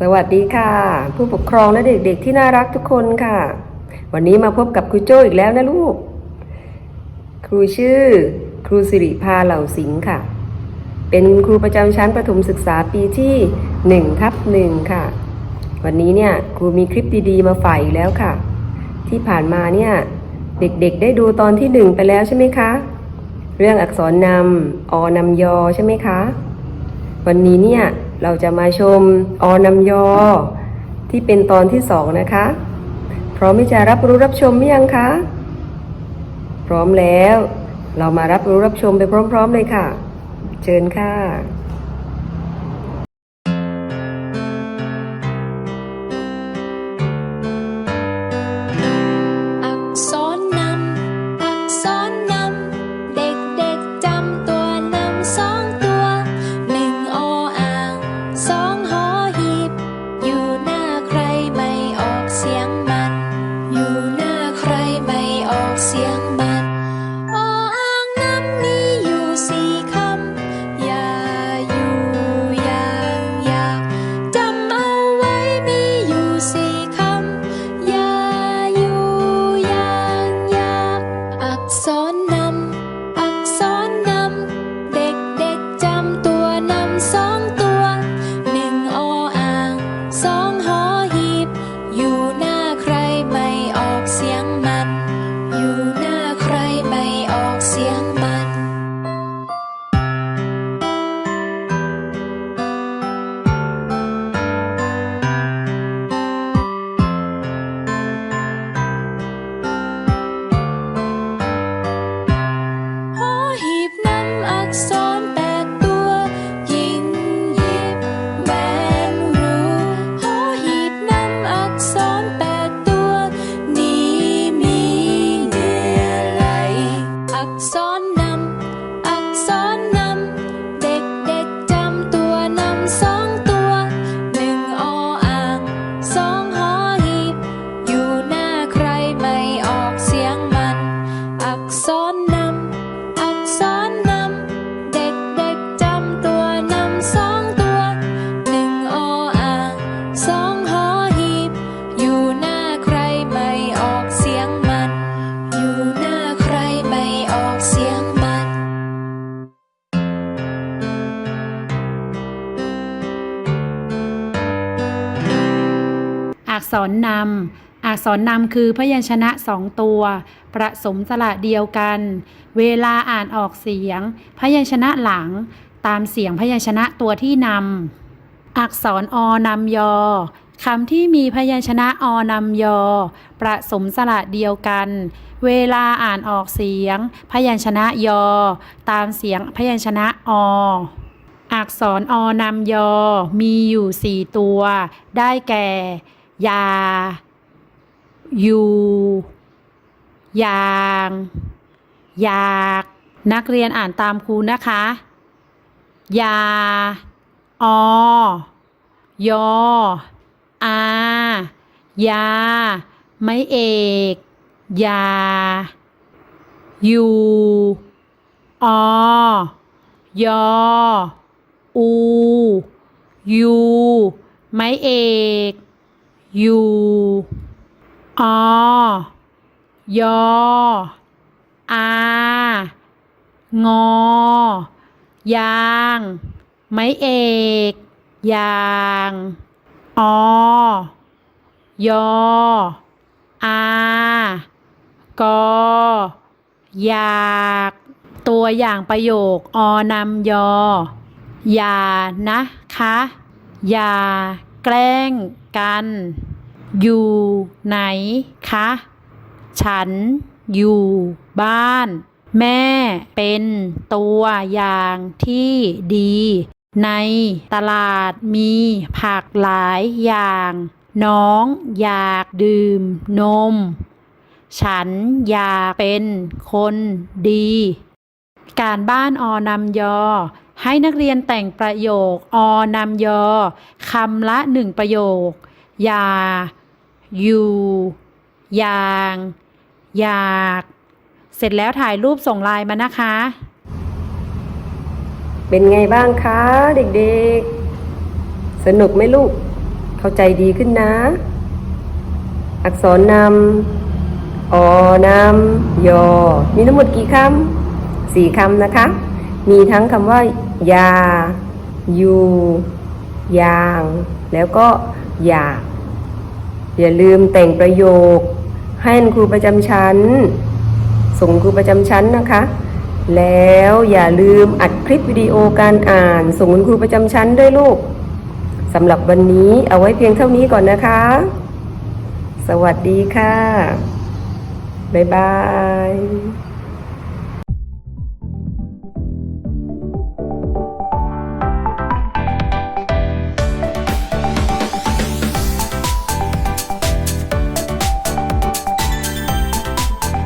สวัสดีค่ะ ผู้ปกครองและเด็กๆที่น่ารักทุกคนค่ะ วันนี้มาพบกับครูโจ้อีกแล้วนะลูก ครูชื่อ ครูสิริพาเหล่าสิงห์ค่ะ เป็นครูประจำชั้นประถมศึกษาปีที่1ทับหนึ่งค่ะ วันนี้เนี่ยครูมีคลิปดีๆมาฝ่ายแล้วค่ะ ที่ผ่านมาเนี่ยเด็กๆ ได้ดูตอนที่หนึ่งไปแล้วใช่ไหมคะ เรื่องอักษรนำอนำยอใช่ไหมคะ วันนี้เนี่ย เราจะมาชมอนำยอ ที่เป็นตอนที่สองนะคะ พร้อมที่จะรับรู้รับชมหรือยังคะ พร้อมแล้ว เรามารับรู้รับชมไปพร้อม ๆ เลยค่ะ เชิญค่ะ ษรนำอักษรนำคือพยัญชนะสองตัว ประสมสระเดียวกัน เวลาอ่านออกเสียง พยัญชนะหลัง ตามเสียงพยัญชนะตัวที่นำอักษรอนำยอคำที่มีพยัญชนะอนำยอ ประสมสระเดียวกัน เวลาอ่านออกเสียง พยัญชนะยอ ตามเสียงพยัญชนะออักษรอนำยอ มีอยู่สี่ตัว ได้แก่ ยาอยู่ยางอยาก นักเรียนอ่านตามครูนะคะ ยา ออยออา ยา ไม่เอก ยาอยู่อยออู ยู ไม่เอก ยู่อยออางอยาง ไม่เอก ยางอยออากออยาก ตัวอย่างประโยค อนำยอ อย่านะคะ อย่าแกล้งกัน อยู่ไหนคะ ฉันอยู่บ้าน แม่เป็นตัวอย่างที่ดี ในตลาดมีผักหลายอย่าง น้องอยากดื่มนม ฉันอยากเป็นคนดี การบ้านอนำยอให้นักเรียนแต่งประโยค อนำยอคำละหนึ่งประโยค อย่า อยู่ อย่าง อยาก เสร็จแล้วถ่ายรูปส่งไลน์มานะคะ เป็นไงบ้างคะเด็กๆ สนุกไหมลูก เข้าใจดีขึ้นนะ อักษรนำอนำยอ มีทั้งหมดกี่คำสี่คำนะคะ มีทั้งคำว่า ยายูยาง แล้วก็อยาก อย่าลืมแต่งประโยค ให้ครูประจำชั้น ส่งครูประจำชั้นนะคะ แล้วอย่าลืมอัดคลิปวิดีโอการอ่าน ส่งคุณครูประจำชั้นด้วยลูกสำหรับวันนี้เอาไว้เพียงเท่านี้ก่อนนะคะ สวัสดีค่ะ บ๊ายบาย